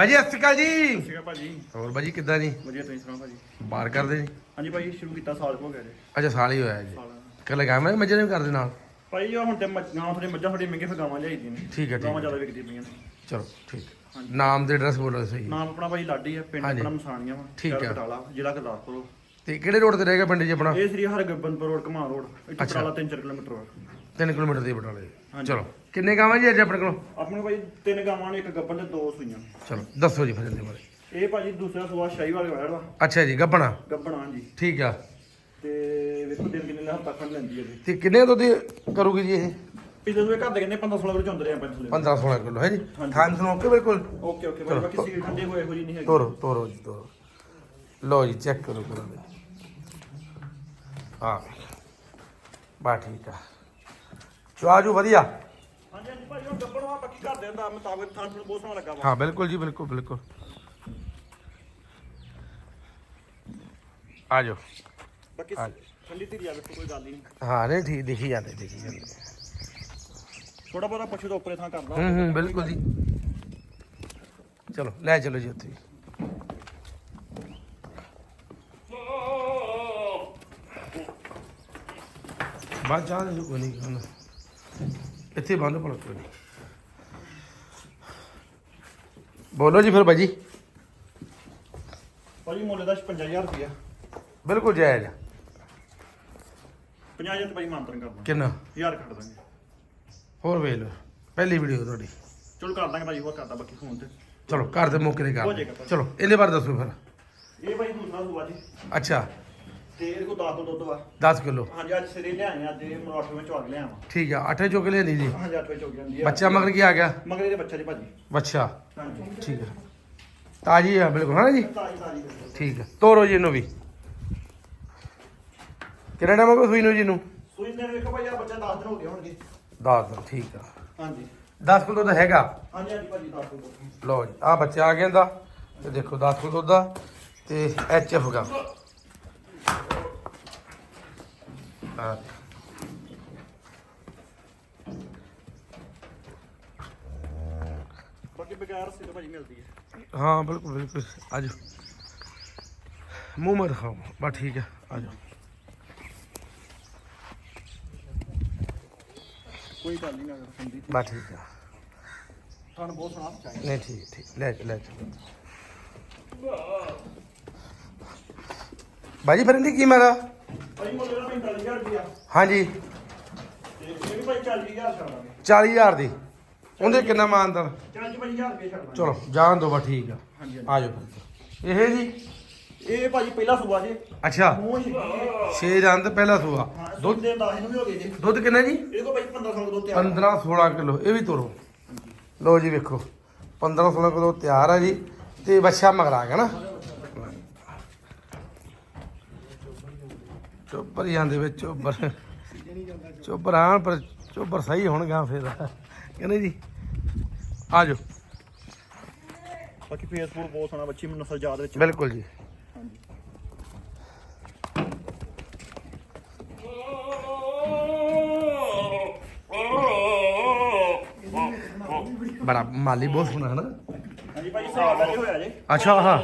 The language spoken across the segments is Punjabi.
ਬਾਜੀ ਸਤਿ ਸ਼੍ਰੀ ਅਕਾਲ ਜੀ। ਸੀਗਾ ਭਾਜੀ। ਹੋਰ ਬਾਜੀ ਕਿੱਦਾਂ ਜੀ? ਵਧੀਆ ਤੁਸੀਂ ਸੁਣਾਓ ਭਾਜੀ? ਬਾਹਰ ਕਰਦੇ ਜੀ। ਹਾਂਜੀ ਭਾਜੀ ਸ਼ੁਰੂ ਕੀਤਾ ਸਾਲ ਕੁ ਹੋ ਗਿਆ ਜੀ। ਅੱਛਾ ਸਾਲ ਹੀ ਹੋਇਆ ਜੀ। ਸਾਲ ਕਰ ਲਗਾ ਮੈਂ ਮੱਝਾਂ ਨੇ ਵੀ ਕਰਦੇ ਨਾਲ? ਭਾਈ ਉਹ ਹੁਣ ਤੇ ਮੱਝ- ਥੋੜੀ ਮੱਝਾਂ ਥੋੜੀ ਮਹਿੰਗੇ ਫਿਰ ਗਾਵਾਂ ਲਿਆਈਦੀਆਂ ਨੇ। ਠੀਕ ਹੈ, ਠੀਕ ਗਾਵਾਂ। ਜ਼ਿਆਦਾ ਵਿਕਦੀਆਂ ਪਈਆਂ ਨੇ। ਚਲੋ ਠੀਕ। ਨਾਮ ਤੇ ਐਡਰੈਸ ਬੋਲੋ ਸਹੀ। ਨਾਮ ਆਪਣਾ ਭਾਈ ਲਾਡੀ ਹੈ ਪਿੰਡ ਹਾਂਜੀ। ਆਪਣਾ ਮਸਾਣੀਆਂ ਵਾ ਠੀਕ ਸ਼ਹਿਰ ਹੈ। ਬਟਾਲਾ ਜ਼ਿਲ੍ਹਾ ਗੁਰਦਾਸਪੁਰ। ਤੇ ਕਿਹੜੇ ਰੋਡ ਤੇ ਰਹੇਗਾ ਪਿੰਡ ਜੀ ਆਪਣਾ? ਇਹ ਸ੍ਰੀ ਹਰਗੋਬਿੰਦਪੁਰ ਰੋਡ ਘਮਾ ਰੋਡ ਇੱਥੇ। ਬਟਾਲਾ 3-4 ਕਿਲੋਮੀਟਰ ਵਾ 3 ਕਿਲੋਮੀਟਰ ਦੀ ਬਟਾਲੇ। ਚਲੋ। ਕਿੰਨੇ ਗਾਵਾਂ ਜੀ ਅੱਜ ਆਪਣੇ ਕੋਲ? ਆਪਣੇ ਭਾਈ ਤਿੰਨ ਗਾਵਾਂ ਨੇ ਇੱਕ ਗੱਬਨ ਤੇ ਦੋ ਸੂਈਆਂ। ਚਲੋ ਦੱਸੋ ਜੀ ਫਿਰ ਇਹਦੇ ਬਾਰੇ। ਇਹ ਭਾਜੀ ਦੂਸਰਾ ਸੂਆ ਸ਼ਾਹੀ ਵਾਲੇ ਵਾਲਾ। ਵਾ ਅੱਛਾ ਜੀ ਗੱਬਣਾ ਗੱਬਣਾ ਜੀ ਠੀਕ ਆ। ਤੇ ਵੇਖੋ ਦਿਨ ਕਿੰਨੇ ਦਾ ਹੱਥ ਖੰਡ ਲੈਂਦੀ ਹੈ ਜੀ। ਤੇ ਕਿੰਨੇ ਦੁੱਧ ਕਰੂਗੀ ਜੀ ਇਹ? ਪਿਛਲੇ ਸੂਏ ਘਰ ਦੇ ਕਹਿੰਦੇ 15 16 ਕਿਲੋ ਚੁੰਦੇ ਰਹੇ ਆਪਾਂ ਥੱਲੇ 15 16 ਕਿਲੋ ਹੈ ਜੀ। ਖਾਣ ਨੂੰ ਓਕੇ ਬਿਲਕੁਲ? Okay okay. ਭਾਈ ਬਾਕੀ ਸੀਲ ਠੰਡੇ ਹੋਏ ਹੋ ਜੀ ਨਹੀਂ ਹੈਗੇ। ਤੋਰੋ ਤੋਰੋ ਜੀ ਤੋਰੋ। ਲਓ ਜੀ ਚੈੱਕ ਕਰੋ ਕਰੋ। ਹਾਂ। ਬਾ ਠੀਕ ਆ। ਚੁਆਜੂ ਵਧੀਆ? ਭਾਈ ਉਹ ਗੱਬਣ ਵਾ ਬਾਕੀ ਘਰ ਦੇ ਦਾ ਮੁਤਾਬਕ ਥਾਂ ਥੋੜਾ ਬਹੁਤ ਸੋਹਣਾ ਲੱਗਾ ਵਾ। ਹਾਂ ਬਿਲਕੁਲ ਜੀ ਬਿਲਕੁਲ ਬਿਲਕੁਲ। ਆ ਜਾਓ। ਬਾਕੀ। ਠੰਡੀ ਧੀਰੀ ਆ ਵੇਖੋ ਕੋਈ ਗੱਲ ਹੀ ਨਹੀਂ ਹਾਂ ਨਹੀਂ ਠੀਕ ਦਿਖੀ ਜਾਂਦੇ ਦਿਖੀ ਜਾਂਦੇ। ਥੋੜਾ ਬਹੁਤਾ ਪਸ਼ੂ ਤੋਂ ਉੱਪਰੇ ਥਾਂ ਕਰਦਾ। ਹੂੰ ਹੂੰ ਬਿਲਕੁਲ ਜੀ। ਚਲੋ ਲੈ ਚਲੋ ਜੀ ਉੱਥੇ। ਬਾਅਦ ਚਾਹ ਦੇ ਕੋਈ ਨਹੀਂ ਖਾਣਾ ਇੱਥੇ ਬੰਦ ਕੋਈ ਨਹੀਂ ਬੋਲੋ ਜੀ ਫਿਰ ਬਾਜੀ ਭਾਜੀ ਮੁੱਲ ਦਾ 55000 ਰੁਪਇਆ। ਬਿਲਕੁਲ ਜਾਇਜ਼ ਆ। 50000 ਤੇ ਭਾਈ ਮਾਨਤਨ ਕਰਦਾ। ਕਿੰਨਾ? 1000 ਕੱਟ ਦਾਂਗੇ। ਹੋਰ ਵੇਖ ਲਓ ਪਹਿਲੀ ਵੀਡੀਓ ਤੁਹਾਡੀ। ਚਲੋ ਕਰ ਦਾਂਗੇ ਭਾਜੀ ਹੋਰ ਕਰਦਾ ਬਾਕੀ ਫੋਨ ਤੇ। ਚਲੋ ਘਰ ਦੇ ਮੌਕੇ ਤੇ ਹੋ ਕਰ। ਚਲੋ ਇਹਦੇ ਬਾਰੇ ਦੱਸੋ ਫਿਰ। ਇਹ ਭਾਈ ਦੂਸਰਾ ਸੂਆ ਜੀ। ਅੱਛਾ। ਤੇ ਇਹਦੇ ਕੋਲ 10 ਤੋਂ ਦੁੱਧ ਵਾ। 10 ਕਿਲੋ। ਹਾਂਜੀ ਅੱਜ ਸਵੇਰੇ ਲਿਆਏ ਆ ਤੇ ਮਰਾਠੇ ਵਿੱਚ ਚੁੱਕ ਲਿਆ ਵਾ ਠੀਕ ਆ ਅੱਠੇ ਚੁੱਕ ਲਿਆ ਨਹੀਂ ਜੀ? ਹਾਂਜੀ 8 ਵਜੇ ਚੁੱਕ ਜਾਂਦੀ ਆ ਬੱਚਾ ਮਗਰ ਕੀ ਆ ਗਿਆ? ਮਗਰ ਇਹਦੇ ਬੱਚਾ ਜੀ ਭਾਜੀ। ਬੱਚਾ। ਹਾਂਜੀ। ਠੀਕ ਹੈ ਤਾਜੀ ਆ ਬਿਲਕੁਲ ਹਾਂ ਜੀ? ਤਾਜੀ ਤਾਜੀ। ਠੀਕ ਹੈ ਤੋਰੋ ਜੀ ਇਹਨੂੰ ਵੀ। ਕਿੰਨਾ ਟਾਈਮ ਹੋ ਸੂਈ ਨੂੰ ਜੀ ਨੂੰ ਸੂਈ ਨੇ ਵੇਖੋ ਭਾਈ ਆ ਬੱਚਾ 10 ਦਿਨ ਹੋ ਗਏ ਹੋਣਗੇ। 10 ਦਿਨ ਠੀਕ ਆ। ਹਾਂਜੀ। 10 ਕਿਲੋ ਤਾਂ ਹੈਗਾ। ਹਾਂਜੀ ਹਾਂਜੀ ਭਾਜੀ 10 ਦਿਨ ਲਓ ਜੀ ਆ ਬੱਚਾ ਆ ਗਿਆ ਇਹਦਾ। ਤੇ ਦੇਖੋ 10 ਕਿਲੋ ਦਾ ਤੇ ਐਚ ਐਫ ਦਾ ਹਾਂ ਬਾਕੀ ਬਗੈਰ ਸਿਰ ਭਾਜੀ ਮਿਲਦੀ ਹੈ। ਹਾਂ ਬਿਲਕੁਲ ਬਿਲਕੁਲ। ਆ ਜਾਓ ਮੂੰਹ ਮੇ ਦਿਖਾਓ। ਬਸ ਠੀਕ ਹੈ ਆ ਜਾਓ ਕੋਈ ਗੱਲ ਨਹੀਂ ਅਗਰ ਸੰਦੀ ਬਸ ਠੀਕ ਹੈ। ਤੁਹਾਨੂੰ ਬਹੁਤ ਸੋਹਣਾ ਚਾਹੀਦਾ। ਨਹੀਂ ਠੀਕ ਠੀਕ। ਲੈ ਲੈ ਚਲੋ ਬਾਜੀ ਫਿਰ ਇਹਦੀ ਕੀਮਤ ਆ ਭਾਈ ਮੁੱਲ ਦਾ 45000 ਰੁਪਇਆ ਹਾਂਜੀ। ਇਹ ਵੀ ਭਾਈ 40000 ਛੱਡਾਂਗੇ 40000 ਦੀ। ਉਹਦੇ ਕਿੰਨਾ ਮਾਨਦਾਰ 45000 ਰੁਪਏ ਛੱਡਾਂਗੇ ਚਲੋ ਜਾਣ ਦੋ ਬਸ ਠੀਕ ਆ। ਹਾਂਜੀ। ਆ ਜਾਓ ਫਿਰ। ਇਹ ਜੀ? ਇਹ ਭਾਜੀ ਪਹਿਲਾ ਸੂਆ ਜੀ। ਅੱਛਾ। ਮੂੰਹ ਹੈ ਪਹਿਲਾ ਸੂਆ। ਦੁੱਧ? ਦੁੱਧ ਦੇ 10 ਨੂੰ ਵੀ ਹੋ ਗਏ ਜੀ। ਦੁੱਧ ਕਿੰਨਾ ਜੀ? ਇਹ ਕੋ ਭਾਈ 15 ਸਾਲ ਦੁੱਧ ਤਿਆਰ 15 16 ਕਿਲੋ ਇਹ ਵੀ ਤੋਰੋ। ਲਓ ਜੀ ਵੇਖੋ। 15 16 ਕਿਲੋ ਤਿਆਰ ਆ ਜੀ। ਤੇ ਬੱਚਾ ਮਗਰ ਆ ਗਿਆ ਨਾ। ਚੋਬਰ ਜਾਂਦੇ ਵਿੱਚ ਚੋਬਰ ਚੋਬਰ ਆਣ ਪਰ ਚੋਬਰ ਸਹੀ ਹੋਣਗਾ ਫਿਰ। ਕਹਿੰਦੇ ਜੀ? ਆ ਜਾਓ। ਬਾਕੀ ਫੇਸਬੁੱਕ ਬਹੁਤ ਸੋਹਣਾ ਬੱਚੀ ਨਸਲ ਜਾਤ ਵਿੱਚ ਬਿਲਕੁਲ ਜੀ। ਬੜਾ ਮਾਲੀ ਬਹੁਤ ਸੋਹਣਾ ਹੈ ਨਾ ਹਾਂਜੀ ਭਾਈ ਸਾਲ ਦਾ ਹੋਇਆ ਜੀ। ਅੱਛਾ ਹਾਂ।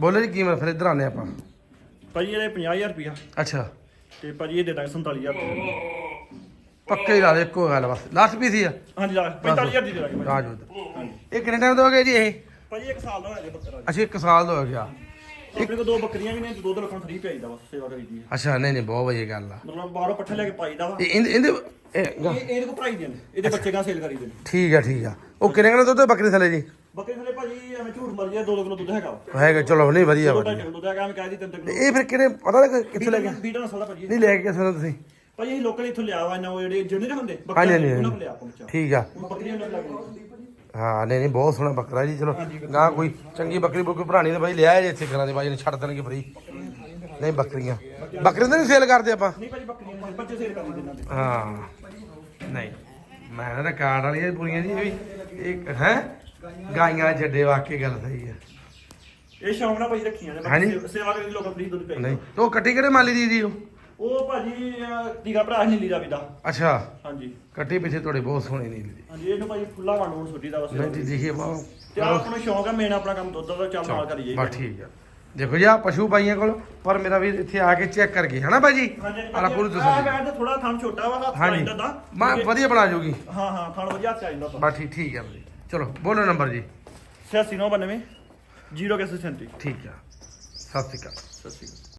ਬੋਲੋ ਜੀ ਕੀਮਤ ਫਿਰ ਇੱਧਰ ਆਨੇ ਆਪਾਂ। ਭਾਜੀ ਇਹਦੇ 50000 ਰੁਪਇਆ ਅੱਛਾ। ਤੇ ਭਾਜੀ ਇਹ ਦੇ ਦਾਂਗੇ 47000 ਰੁਪਇਆ ਪੱਕੇ ਹੀ ਲਾ ਦੇ ਇੱਕੋ ਗੱਲ ਬਸ। ਲਾਸਟ ਪੀਸ ਹੀ ਆ। ਹਾਂਜੀ ਲਾ 45000 ਦੀ ਦੇ ਦਾਂਗੇ ਭਾਜੀ। ਇੱਧਰ। ਇਹ ਕਿੰਨੇ ਟਾਈਮ ਦਾ ਹੋ ਗਿਆ ਜੀ ਇਹ? ਭਾਜੀ ਇੱਕ ਸਾਲ ਦਾ ਹੋਇਆ ਜੀ ਬੱਕਰਾ ਜੀ। ਅੱਛਾ 1 ਸਾਲ ਦਾ ਹੋ ਗਿਆ। ਆਪਣੇ ਕੋਲ ਦੋ ਬੱਕਰੀਆਂ ਵੀ ਨੇ ਦੁੱਧ ਰੱਖਣ ਫਰੀ ਭੇਜਦਾ ਵਾ ਸੇਵਾ ਕਰੀਦੀ ਹੈ ਅੱਛਾ ਨਹੀਂ ਨਹੀਂ ਬਹੁਤ ਵਧੀਆ ਗੱਲ ਆ। ਮਤਲਬ ਬਾਹਰੋਂ ਪੱਠੇ ਲੈ ਕੇ ਪਾਈਦਾ ਵਾ। ਇਹ ਇਹਦੇ ਇਹਦੇ ਇਹ ਇਹਦੇ ਕੋ ਭਰਾਈ ਦੇ ਨੇ। ਇਹਦੇ ਬੱਚੇ ਗਾਂ ਸੇਲ ਕਰੀਦੇ ਨੇ। ਠੀਕ ਆ ਠੀਕ ਆ। ਉਹ ਕਿੰਨੇ ਕਿੰਨੇ ਦੁੱਧ ਬੱਕਰੀ ਥਲੇ ਜੀ? ਬੱਕਰੇ ਥਲੇ ਭਾਜੀ ਐਵੇਂ ਝੂਠ ਮਰ ਗਿਆ 2 ਕਿਲੋ ਦੁੱਧ ਹੈਗਾ ਵਾ। ਹੈਗਾ ਚਲੋ ਨਹੀਂ ਵਧੀਆ ਦੋ ਵਧੀਆ। ਢਾਈ ਕਿਲੋ ਦੁੱਧ ਹੈਗਾ ਐਵੇਂ ਕਹਿ ਦੀ 3 ਕਿਲੋ। ਇਹ ਫਿਰ ਕਿਹਨੇ ਪਤਾ ਲੱਗਾ ਕਿੱਥੇ ਲੈ ਗਿਆ ਬੀਟਾ ਨਸਲ ਦਾ ਭਾਜੀ। ਨਹੀਂ ਲੈ ਕੇ ਕਿੱਥੇ ਦਾ ਤੁਸੀਂ? ਭਾਜੀ ਇਹ ਲੋਕਲ ਇੱਥੋਂ ਲਿਆ ਵਾ ਇਹਨਾਂ ਉਹ ਜਿਹੜੇ ਜਿਹੜੇ ਨਹੀਂ ਹੁੰਦੇ ਹਾਂਜੀ, ਹਾਂਜੀ, ਉਹਨਾਂ ਹਾਂਜੀ। ਕੋਲ ਲਿਆ ਆਪਾਂ ਬੱਚਾ। ਠੀਕ ਆ। ਹੁਣ ਬੱਕਰੀਆਂ ਨਾਲ ਲੱਗ ਗਈ। ਹਾਂ ਨਹੀਂ ਨਹੀਂ ਬਹੁਤ ਸੋਹਣਾ ਬੱਕਰਾ ਜੀ ਚਲੋ ਗਾਂ ਕੋਈ ਚੰਗੀ ਬੱਕਰੀ ਬੁੱਕਰੀ ਭਰਾਣੀ ਤੇ ਬਾਈ ਲਿਆ ਜੇ ਇੱਥੇ ਕਰਾਂ ਦੇ ਬਾਈ ਨੇ ਛੱਡ ਦੇਣਗੇ ਫਰੀ। ਨਹੀਂ ਬੱਕਰੀਆਂ। ਬੱਕਰੀਆਂ ਤਾਂ ਨਹੀਂ ਸੇਲ ਕਰਦੇ ਆਪਾਂ? ਨਹੀਂ ਭਾਜੀ ਬੱਕਰੀਆਂ ਨਹੀਂ, ਬੱਚੇ ਸੇਲ ਕਰਦੇ ਇਹਨਾਂ ਦੇ। ਹਾਂ। ਨਹੀਂ ਮੈਂ ਕਾਰਡ ਵਾਲੀਆਂ ਪੂਰੀਆਂ ਜੀ ਇਹ ਵੀ ਇੱਕ ਹੈ? ਗਾਈਆਂ ਛੱਡੇ ਵਾਕੇ ਗੱਲ ਸਹੀ ਹੈ ਇਹ ਸ਼ੌਂਕ ਨਾਲ ਭਾਜੀ ਰੱਖੀਆਂ ਨੇ। ਬਾਕੀ ਸੇ- ਸੇਵਾ ਕਰੀ ਲੋਕਾਂ ਫਰੀ ਦੁੱਧ ਨਹੀਂ ਪਿਆਈ। ਤੇ ਉਹ ਕੱਟੀ ਕਿਹੜੇ ਮਾਲੀ ਦੀ ਜੀ ਉਹ ਉਹ ਭਾਜੀ ਟੀਕਾ ਭਰਾ ਨੀਲੀ ਦਾ। ਅੱਛਾ। ਹਾਂਜੀ। ਕੱਟੀ ਪਿੱਛੇ ਤੁਹਾਡੇ ਬਹੁਤ ਸੋਹਣੇ ਨੀਲੀ ਦੀ ਹਾਂਜੀ ਇਹਨੂੰ ਭਾਜੀ ਖੁੱਲਾ ਵੰਡ ਸੁੱਟੀ ਦਾ ਬਸ। ਨਹੀਂ ਜੀ ਦੇਖੀਏ ਬਾ ਤੇ ਆਪਾਂ ਨੂੰ ਸ਼ੌਂਕ ਹੈ ਮੇਨ ਆਪਣਾ ਕੰਮ ਦੁੱਧ ਦਾ ਚੱਲ ਨਾਲ ਕਰੀਏ। ਬਸ ਠੀਕ ਆ। ਦੇਖੋ ਜੀ ਆ ਪਸ਼ੂ ਬਾਈਆਂ ਕੋਲ ਪਰ ਮੇਰਾ ਵੀਰ ਇੱਥੇ ਆ ਕੇ ਚੈੱਕ ਕਰ ਗਏ ਹਨਾ ਬਾਜੀ ਆਲਾ ਪੂਰੀ ਆ ਤਸੱਲੀ ਬੈਠ ਤੇ ਥੋੜਾ ਥਣ ਛੋਟਾ ਵਾ ਹੱਥ ਹਾਂਜੀ। ਦਾ ਦਾ ਮੈਂ ਵਧੀਆ ਬਣਾ ਜੂਗੀ। ਹਾਂ ਹਾਂ ਥਣ ਵਧੀਆ ਹੱਥ ਆਇੰਦਾ ਬਸ ਠੀਕ ਠੀਕ ਆ ਬਾਜੀ ਚਲੋ ਬੋਲੋ ਨੰਬਰ ਜੀ। 8992 0 37 ਠੀਕ ਆ। ਸਤਿ ਸ਼੍ਰੀ ਅਕਾਲ। ਸਤਿ ਸ਼੍ਰੀ ਅਕਾਲ।